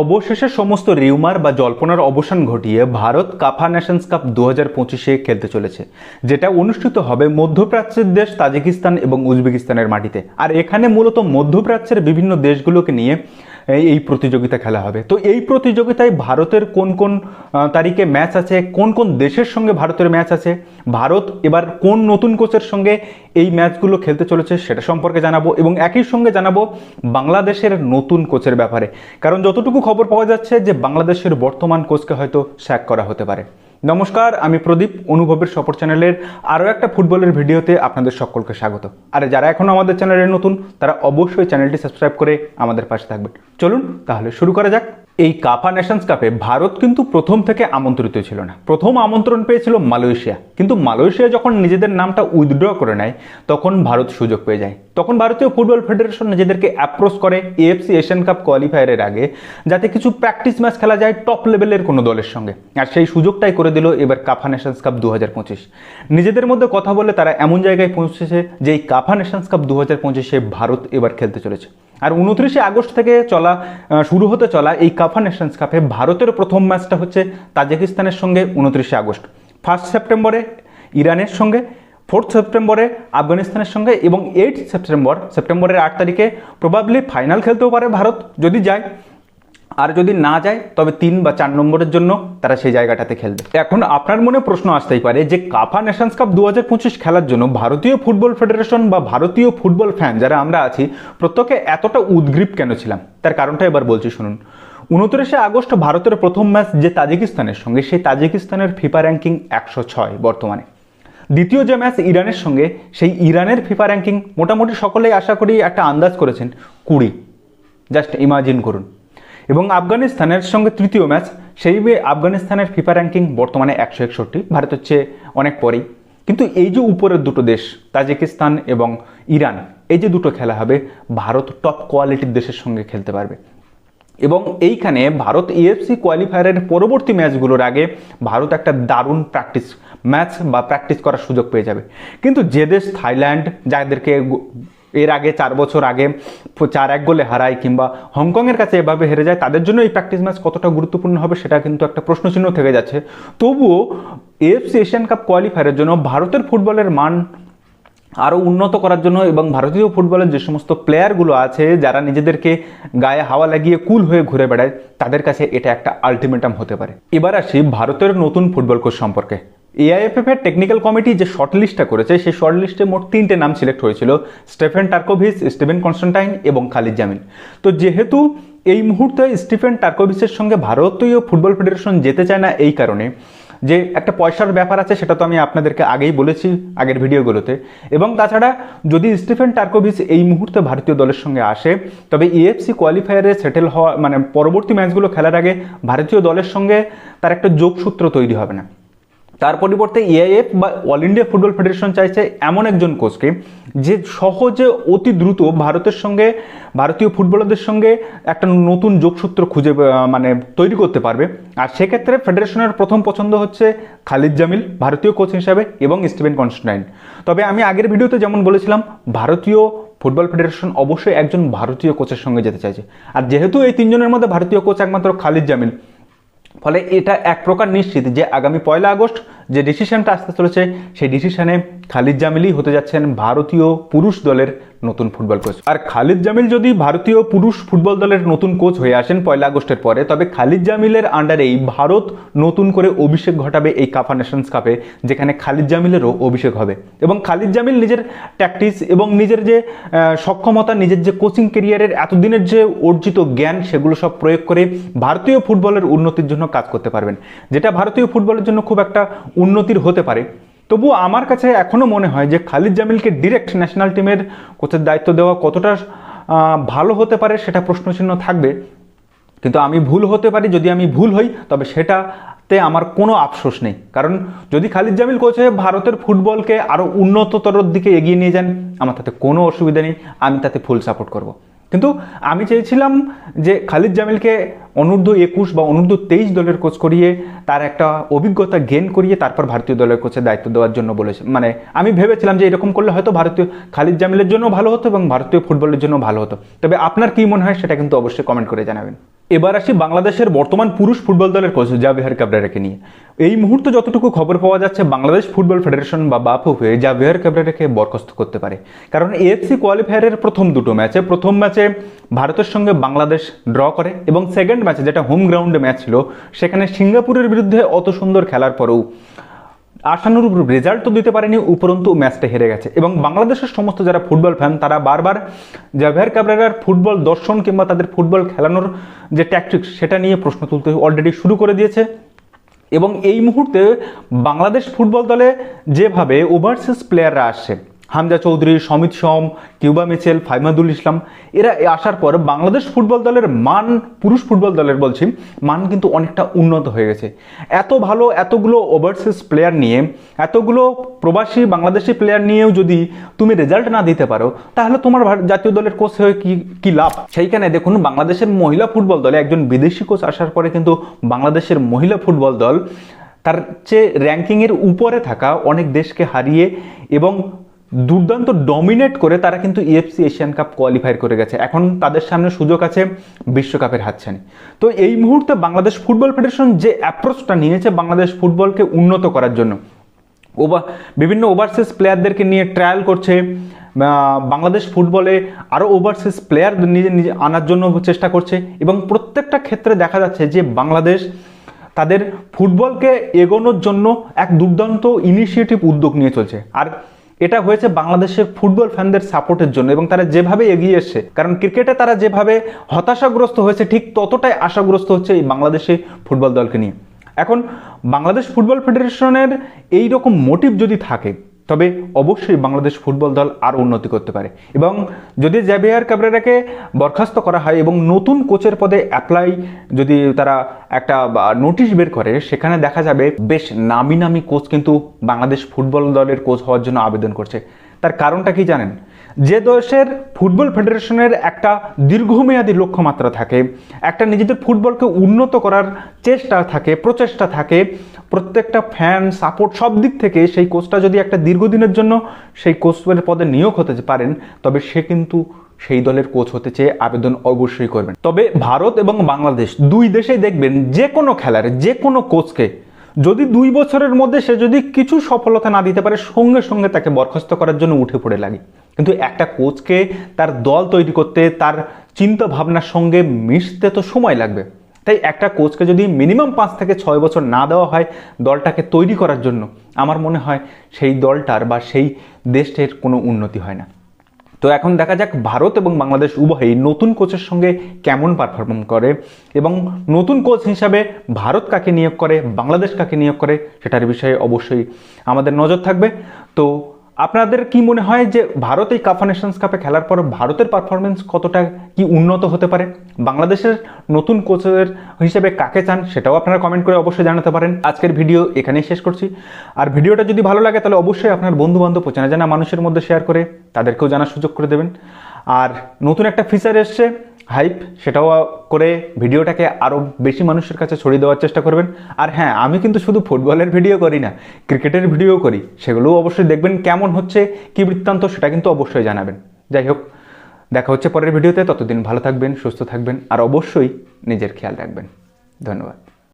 অবশেষে সমস্ত রিউমার বা জল্পনার অবসান ঘটিয়ে ভারত কাফা ন্যাশনস কাপ দু হাজার পঁচিশে খেলতে চলেছে, যেটা অনুষ্ঠিত হবে মধ্যপ্রাচ্যের দেশ তাজিকিস্তান এবং উজবেকিস্তানের মাটিতে। আর এখানে মূলত মধ্যপ্রাচ্যের বিভিন্ন দেশগুলোকে নিয়ে এই- প্রতিযোগিতা খেলা হবে। তো এই প্রতিযোগিতায় ভারতের কোন কোন তারিখে ম্যাচ আছে, কোন কোন দেশের সঙ্গে ভারতের ম্যাচ আছে, ভারত এবার কোন নতুন কোচের সঙ্গে এই ম্যাচগুলো খেলতে চলেছে সেটা সম্পর্কে জানাব এবং একই সঙ্গে জানাব বাংলাদেশের নতুন কোচের ব্যাপারে। কারণ যতটুকু খবর পাওয়া যাচ্ছে যে বাংলাদেশের বর্তমান কোচকে হয়তো স্যাক করা হতে পারে। নমস্কার, আমি প্রদীপ, অনুভবের সপর চ্যানেলের আরও একটা ফুটবলের ভিডিওতে আপনাদের সকলকে স্বাগত। আর, যারা এখনও আমাদের চ্যানেলে নতুন, তারা অবশ্যই চ্যানেলটি সাবস্ক্রাইব করে আমাদের পাশে থাকবেন। চলুন, তাহলে শুরু করা যাক। এই কাফা নেশনস কাপে ভারত কিন্তু প্রথম থেকে আমন্ত্রিত ছিল না। প্রথম আমন্ত্রণ পেয়েছিল মালয়েশিয়া। কিন্তু মালয়েশিয়া যখন নিজেদের নামটা উইথড্র করে নেয়, তখন ভারত সুযোগ পেয়ে যায়। তখন ভারতীয় ফুটবল ফেডারেশন নিজেদেরকে অ্যাপ্রোচ করে এএফসি এশিয়ান কাপ কোয়ালিফায়ারের আগে, যাতে কিছু প্র্যাকটিস ম্যাচ খেলা যায় টপ লেভেলের কোনো দলের সঙ্গে। আর সেই সুযোগটাই করে দিল এবার কাফা নেশনস কাপ দু হাজার পঁচিশ। নিজেদের মধ্যে কথা বলে তারা এমন জায়গায় পৌঁছেছে যে এই কাফা নেশনস কাপ দু ভারত এবার খেলতে চলেছে। আর উনত্রিশে আগস্ট থেকে চলা শুরু হতে চলা এই কাফা নেশনস কাপে ভারতের প্রথম ম্যাচটা হচ্ছে তাজিকিস্তানের সঙ্গে উনত্রিশে আগস্ট। ফার্স্ট সেপ্টেম্বরে ইরানের সঙ্গে, ফোর্থ সেপ্টেম্বরে আফগানিস্তানের সঙ্গে এবং এইট সেপ্টেম্বর, সেপ্টেম্বরের আট তারিখে প্রবাবলি ফাইনাল খেলতেও পারে ভারত, যদি যায়। আর যদি না যায়, তবে তিন বা চার নম্বরের জন্য তারা সেই জায়গাটাতে খেলবে। এখন আপনার মনে প্রশ্ন আসতেই পারে যে, কাফা নেশনস কাপ দু হাজার পঁচিশ খেলার জন্য ভারতীয় ফুটবল ফেডারেশন বা ভারতীয় ফুটবল ফ্যান যারা আমরা আছি, প্রত্যেকে এতটা উদ্গ্রীব কেন ছিলাম? তার কারণটা এবার বলছি, শুনুন। উনত্রিশে আগস্ট ভারতের প্রথম ম্যাচ যে তাজিকিস্তানের সঙ্গে, সেই তাজিকিস্তানের ফিফা র্যাঙ্কিং একশো ছয় বর্তমানে। দ্বিতীয় যে ম্যাচ ইরানের সঙ্গে, সেই ইরানের ফিফা র্যাঙ্কিং মোটামুটি সকলেই আশা করি একটা আন্দাজ করেছেন কুড়ি। জাস্ট ইমাজিন করুন। এবং আফগানিস্তানের সঙ্গে তৃতীয় ম্যাচ, সেই আফগানিস্তানের ফিফা র্যাঙ্কিং বর্তমানে একশো একষট্টি, ভারতের চেয়ে অনেক পরেই। কিন্তু এই যে উপরের দুটো দেশ, তাজিকিস্তান এবং ইরান, এই যে দুটো খেলা হবে, ভারত টপ কোয়ালিটির দেশের সঙ্গে খেলতে পারবে। এবং এইখানে ভারত ইএফসি কোয়ালিফায়ারের পরবর্তী ম্যাচগুলোর আগে ভারত একটা দারুণ প্র্যাকটিস ম্যাচ বা প্র্যাকটিস করার সুযোগ পেয়ে যাবে। কিন্তু যে দেশ থাইল্যান্ড, যাদেরকে এর আগে চার বছর আগে চার এক গোলে হারায় কিংবা হংকংয়ের কাছে এভাবে হেরে যায়, তাদের জন্য এই প্র্যাকটিস ম্যাচ কতটা গুরুত্বপূর্ণ হবে সেটা কিন্তু একটা প্রশ্নচিহ্ন থেকে যাচ্ছে। তবুও এএফসি এশিয়ান কাপ কোয়ালিফায়ারের জন্য ভারতের ফুটবলের মান আরও উন্নত করার জন্য এবং ভারতীয় ফুটবলের যে সমস্ত প্লেয়ারগুলো আছে, যারা নিজেদেরকে গায়ে হাওয়া লাগিয়ে কুল হয়ে ঘুরে বেড়ায়, তাদের কাছে এটা একটা আলটিমেটাম হতে পারে। এবার আসি ভারতের নতুন ফুটবল কোচ সম্পর্কে। এআইএফএফ এর টেকনিক্যাল কমিটি যে শর্টলিস্টটা করেছে, সেই শর্টলিস্টে মোট তিনটে নাম সিলেক্ট হয়েছিল, স্টেফেন টার্কোভিস, স্টিভেন কনস্টান্টাইন এবং খালিদ জামিল। তো যেহেতু এই মুহূর্তে স্টিফেন টার্কোভিসের সঙ্গে ভারতীয় ফুটবল ফেডারেশন যেতে চায় না এই কারণে, যে একটা পয়সার ব্যাপার আছে সেটা তো আমি আপনাদেরকে আগেই বলেছি আগের ভিডিওগুলোতে, এবং তাছাড়া যদি স্টিফেন টার্কোভিচ এই মুহূর্তে ভারতীয় দলের সঙ্গে আসে, তবে ইএফসি কোয়ালিফায়ারে সেটেল হওয়া মানে পরবর্তী ম্যাচগুলো খেলার আগে ভারতীয় দলের সঙ্গে তার একটা যোগসূত্র তৈরি হবে না। তার পরিবর্তে এআইএফ বা অল ইন্ডিয়া ফুটবল ফেডারেশন চাইছে এমন একজন কোচকে যে সহজে অতি দ্রুত ভারতের সঙ্গে, ভারতীয় ফুটবলারদের সঙ্গে একটা নতুন যোগসূত্র খুঁজে মানে তৈরি করতে পারবে। আর সেক্ষেত্রে ফেডারেশনের প্রথম পছন্দ হচ্ছে খালিদ জামিল, ভারতীয় কোচ হিসাবে, এবং স্টিভেন কনস্টাইন। তবে আমি আগের ভিডিওতে যেমন বলেছিলাম, ভারতীয় ফুটবল ফেডারেশন অবশ্যই একজন ভারতীয় কোচের সঙ্গে যেতে চাইছে। আর যেহেতু এই তিনজনের মধ্যে ভারতীয় কোচ একমাত্র খালিদ জামিল ফলে এটা এক প্রকার নিশ্চিত যে আগামী পয়লা আগস্ট যে ডিসিশনটা আসতে চলেছে, সেই ডিসিশনে খালিদ জামিলই হতে যাচ্ছেন ভারতীয় পুরুষ দলের নতুন ফুটবল কোচ আর খালিদ জামিল যদি ভারতীয় পুরুষ ফুটবল দলের নতুন কোচ হয়ে আসেন পয়লা আগস্টের পরে, তবে খালিদ জামিলের আন্ডারেই ভারত নতুন করে অভিষেক ঘটাবে এই কাফা নেশনস কাপে যেখানে খালিদ জামিলেরও অভিষেক হবে। এবং খালিদ জামিল নিজের ট্যাকটিস এবং নিজের যে সক্ষমতা, নিজের যে কোচিং কেরিয়ারের এতদিনের যে অর্জিত জ্ঞান, সেগুলো সব প্রয়োগ করে ভারতীয় ফুটবলের উন্নতির জন্য কাজ করতে পারবেন। যেটা ভারতীয় ফুটবলের জন্য খুব একটা উন্নতির হতে পারে। তবুও আমার কাছে এখনও মনে হয় যে খালিদ জামিলকে ডিরেক্ট ন্যাশনাল টিমের কোচের দায়িত্ব দেওয়া কতটা ভালো হতে পারে সেটা প্রশ্নচিহ্ন থাকবে। কিন্তু আমি ভুল হতে পারি, যদি আমি ভুল হই, তবে সেটাতে আমার কোনো আফসোস নেই। কারণ যদি খালিদ জামিল কোচ হয়ে ভারতের ফুটবলকে আরও উন্নততর দিকে এগিয়ে নিয়ে যান, আমার তাতে কোনো অসুবিধা নেই, আমি তাতে ফুল সাপোর্ট করব। কিন্তু আমি চেয়েছিলাম যে খালিদ জামিলকে অনূর্ধ্ব একুশ বা অনূর্ধ্ব তেইশ দলের কোচ করিয়ে তার একটা অভিজ্ঞতা গেন করিয়ে তারপর ভারতীয় দলের কোচের দায়িত্ব দেওয়ার জন্য বলেছে। মানে আমি ভেবেছিলাম যে এরকম করলে হয়তো ভারতীয় খালিদ জামিলের জন্য ভালো হতো এবং ভারতীয় ফুটবলের জন্য ভালো হতো। তবে আপনার কি মনে হয় সেটা কিন্তু অবশ্যই কমেন্ট করে জানাবেন। এবার আসি বাংলাদেশের বর্তমান পুরুষ ফুটবল দলের কোচ জাভিহার কাবরেরাকে নিয়ে। এই মুহূর্তে যতটুকু খবর পাওয়া যাচ্ছে, বাংলাদেশ ফুটবল ফেডারেশন বা বাফু হয়ে জাভিহার কাবরেরাকে বরখাস্ত করতে পারে। কারণ এএফসি কোয়ালিফায়ারের প্রথম দুটো ম্যাচে, প্রথম ম্যাচে ভারতের সঙ্গে বাংলাদেশ ড্র করে এবং সেকেন্ড ম্যাচে যেটা হোম গ্রাউন্ডে ম্যাচ ছিল, সেখানে সিঙ্গাপুরের বিরুদ্ধে অত সুন্দর খেলার পরেও আশানুরূপ রেজাল্ট তো দিতে পারেনি, উপরন্তু ম্যাচটা হেরে গেছে। এবং বাংলাদেশের সমস্ত যারা ফুটবল ফ্যান তারা বারবার জাভের কাবরার ফুটবল দর্শন কিংবা তাদের ফুটবল খেলানোর যে ট্যাকটিক্স সেটা নিয়ে প্রশ্ন তুলতে অলরেডি শুরু করে দিয়েছে। এবং এই মুহূর্তে বাংলাদেশ ফুটবল দলে যেভাবে ওভারসিজ প্লেয়াররা আসছে হামজা চৌধুরী, সমিত সোম কিউবা মিচেল, ফাইমাদুল ইসলাম, এরা আসার পর বাংলাদেশ ফুটবল দলের মান, পুরুষ ফুটবল দলের বলছি, মান কিন্তু অনেকটা উন্নত হয়ে গেছে। এত ভালো, এতগুলো ওভারসিজ প্লেয়ার নিয়ে, এতগুলো প্রবাসী বাংলাদেশি প্লেয়ার নিয়েও যদি তুমি রেজাল্ট না দিতে পারো, তাহলে তোমার জাতীয় দলের কোচ হয়ে কি কি লাভ? সেইখানে দেখুন, বাংলাদেশের মহিলা ফুটবল দলে একজন বিদেশি কোচ আসার পরে কিন্তু বাংলাদেশের মহিলা ফুটবল দল, তার চেয়ে র্যাঙ্কিংয়ের উপরে থাকা অনেক দেশকে হারিয়ে এবং দুর্দান্ত ডমিনেট করে তারা কিন্তু ইএফসি এশিয়ান কাপ কোয়ালিফাই করে গেছে। এখন তাদের সামনে সুযোগ আছে বিশ্বকাপের হাতছানি। তো এই মুহূর্তে বাংলাদেশ ফুটবল ফেডারেশন যে অ্যাপ্রোচটা নিয়েছে বাংলাদেশ ফুটবলকে উন্নত করার জন্য। ওভার বিভিন্ন ওভারসিজ প্লেয়ারদেরকে নিয়ে ট্রায়াল করছে। বাংলাদেশ ফুটবলে আরও ওভারসিজ প্লেয়ার নিজে নিজে আনার জন্য চেষ্টা করছে এবং প্রত্যেকটা ক্ষেত্রে দেখা যাচ্ছে যে বাংলাদেশ তাদের ফুটবলকে এগোনোর জন্য এক দুর্দান্ত ইনিশিয়েটিভ উদ্যোগ নিয়ে চলছে। আর এটা হয়েছে বাংলাদেশের ফুটবল ফ্যানদের সাপোর্টের জন্য এবং তারা যেভাবে এগিয়ে এসছে, কারণ ক্রিকেটে তারা যেভাবে হতাশাগ্রস্ত হয়েছে, ঠিক ততটাই আশাগ্রস্ত হচ্ছে এই বাংলাদেশে ফুটবল দলকে নিয়ে। এখন বাংলাদেশ ফুটবল ফেডারেশনের এই রকম মোটিভ যদি থাকে তবে অবশ্যই বাংলাদেশ ফুটবল দল আর উন্নতি করতে পারে। এবং যদি জ্যাভিয়ার ক্যাবরেরাকে বরখাস্ত করা হয় এবং নতুন কোচের পদে অ্যাপ্লাই যদি তারা একটা নোটিশ বের করে, সেখানে দেখা যাবে, বেশ নামি নামি কোচ কিন্তু বাংলাদেশ ফুটবল দলের কোচ হওয়ার জন্য আবেদন করছে। তার কারণটা কি জানেন? যে দেশের ফুটবল ফেডারেশনের একটা দীর্ঘমেয়াদী লক্ষ্যমাত্রা থাকে, একটা নিজেদের ফুটবলকে উন্নত করার চেষ্টা থাকে, প্রচেষ্টা থাকে, প্রত্যেকটা ফ্যান সাপোর্ট সব দিক থেকে সেই কোচটা যদি একটা দীর্ঘদিনের জন্য সেই কোচের পদে নিয়োগ হতে পারেন, তবে সে কিন্তু সেই দলের কোচ হতে চেয়ে আবেদন অবশ্যই করবেন। তবে ভারত এবং বাংলাদেশ দুই দেশেই দেখবেন যে কোনো খেলার, যে কোনো কোচকে যদি দুই বছরের মধ্যে সে যদি কিছু সফলতা না দিতে পারে, সঙ্গে সঙ্গে তাকে বরখাস্ত করার জন্য উঠে পড়ে লাগে। কিন্তু একটা কোচকে তার দল তৈরি করতে, তার চিন্তা ভাবনার সঙ্গে মিশতে তো সময় লাগবে। তাই একটা কোচকে যদি মিনিমাম পাঁচ থেকে ছয় বছর না দেওয়া হয় দলটাকে তৈরি করার জন্য, আমার মনে হয় সেই দলটার বা সেই দেশটির কোনো উন্নতি হয় না। তো এখন দেখা যাক ভারত এবং বাংলাদেশ উভয়ই নতুন কোচের সঙ্গে কেমন পারফর্ম করে এবং নতুন কোচ হিসাবে ভারত কাকে নিয়োগ করে, বাংলাদেশ কাকে নিয়োগ করে সেটার বিষয়ে অবশ্যই আমাদের নজর থাকবে। তো আপনাদের কি মনে হয় যে ভারত এই কাফা নেশনস কাপে খেলার পর ভারতের পারফরমেন্স কতটা কি উন্নত হতে পারে? বাংলাদেশের নতুন কোচের হিসেবে কাকে চান সেটাও আপনারা কমেন্ট করে অবশ্যই জানাতে পারেন। আজকের ভিডিও এখানেই শেষ করছি। আর ভিডিওটা যদি ভালো লাগে তাহলে অবশ্যই আপনার বন্ধু বান্ধব চেনা জানা মানুষের মধ্যে শেয়ার করে তাদেরকেও জানার সুযোগ করে দেবেন। আর নতুন একটা ফিচার এসছে হাইপ সেটাও করে ভিডিওটাকে আরও বেশি মানুষের কাছে ছড়িয়ে দেওয়ার চেষ্টা করবেন। আর হ্যাঁ আমি কিন্তু শুধু ফুটবলের ভিডিও করি না, ক্রিকেটের ভিডিও করি, সেগুলোও অবশ্যই দেখবেন কেমন হচ্ছে, কি বৃত্তান্ত সেটা কিন্তু অবশ্যই জানাবেন। যাই হোক, দেখা হচ্ছে পরের ভিডিওতে ততদিন ভালো থাকবেন, সুস্থ থাকবেন, আর অবশ্যই নিজের খেয়াল রাখবেন। ধন্যবাদ।